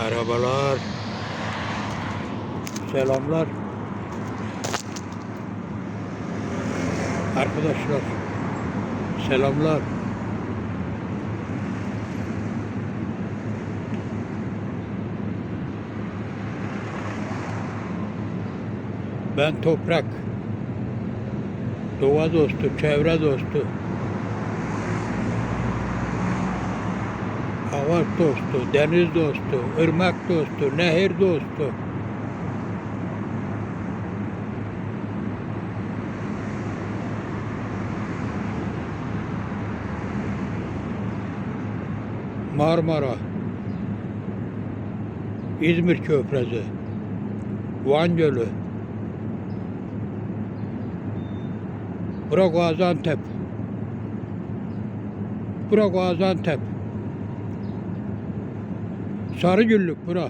Merhabalar. Selamlar. Arkadaşlar. Selamlar. Ben Toprak. Doğa dostu, çevre dostu. Hava dostu, deniz dostu, ırmak dostu, nehir dostu. Marmara, İzmir Köprüsü, Van Gölü, Bura Gaziantep, Bura Gaziantep, Sarıgüllük bura.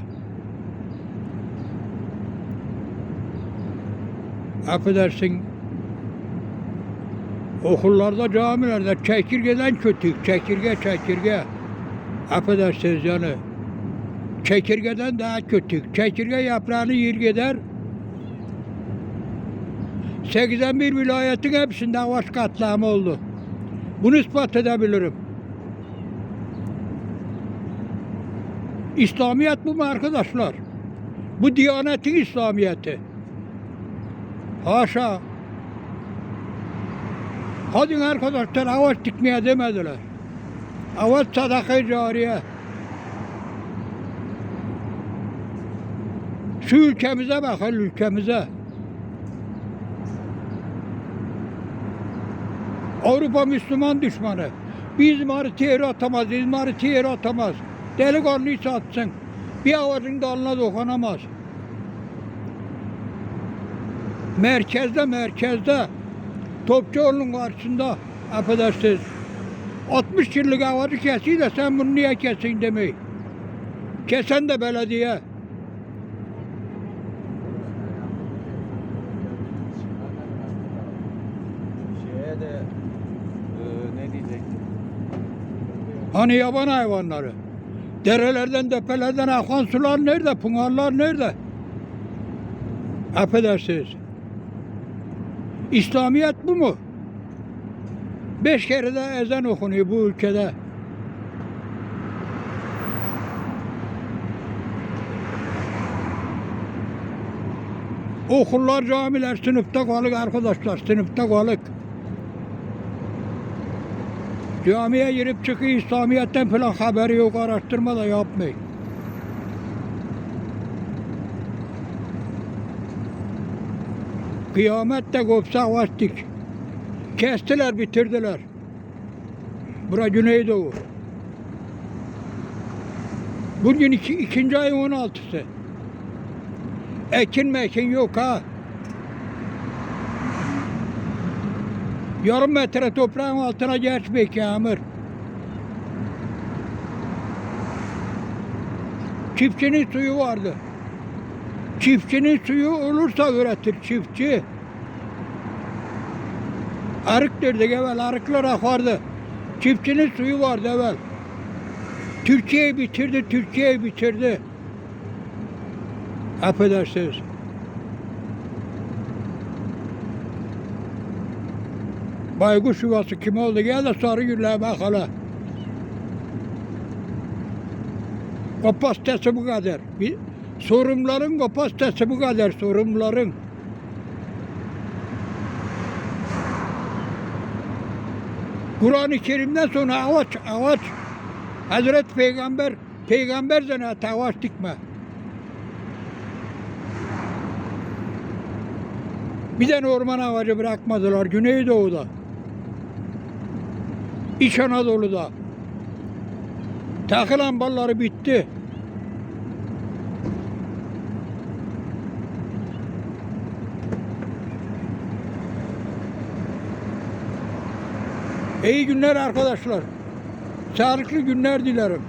Affedersin okullarda, camilerde çekirgeden kötü. Çekirge, çekirge. Affedersiniz yani. Çekirgeden daha kötü. Çekirge yaprağını yer gider. 81 vilayetin hepsinde avaç katliamı oldu. Bunu ispat edebilirim. İslamiyet bu mu arkadaşlar? Bu Diyanetin İslamiyeti. Haşa. Hadi arkadaşlar avaç dikmeye demediler. Avaç sadaka cariye. Şu ülkemize bakın ülkemize. Avrupa Müslüman düşmanı. Biz maritiye atamaz, biz maritiye atamaz. Delikanlıysa atsın. Bir ağacın dalına dokunamaz. Merkezde, merkezde. Topçuoğlu'nun karşısında affedersiniz. 60 yıllık ağacı kesiyor da sen bunu niye kesin demeyi. Kesen de belediye. E? Hani yaban hayvanları. Derelerden, tepelerden akan sular nerede? Pınarlar nerede? Affedersiniz. İslamiyet bu mu? Beş kere de ezan okunuyor bu ülkede. Okullar, camiler sınıfta kalık arkadaşlar, sınıfta kalık. Camiye girip çıkıyor İslamiyet'ten falan haberi yok araştırma da yapmayın. Kıyamette kopsa vastik. Kestiler bitirdiler. Bura Güneydoğu. Bugün iki, ikinci ayın 16'sı. Ekin mekin yok ha. Yarım metre toprağın altına geçmek yağmur. Çiftçinin suyu vardı. Çiftçinin suyu olursa üretir çiftçi. Arık derdik evvel, arıklar akardı. Çiftçinin suyu vardı evvel. Türkiye'yi bitirdi, Türkiye'yi bitirdi. Affedersiniz. Baykuş yuvası kim oldu? Gel de sarı gülle bak hala. Kapasitesi bu kadar. Bir, sorumluların kapasitesi bu kadar. Sorumluların. Kur'an-ı Kerim'den sonra ağaç, ağaç. Hazret Peygamber, Peygamber zanaatı ağaç dikme. Bir tane orman ağacı bırakmadılar Güneydoğu'da. İç Anadolu'da. Takılan balları bitti. İyi günler arkadaşlar. Sağlıklı günler dilerim.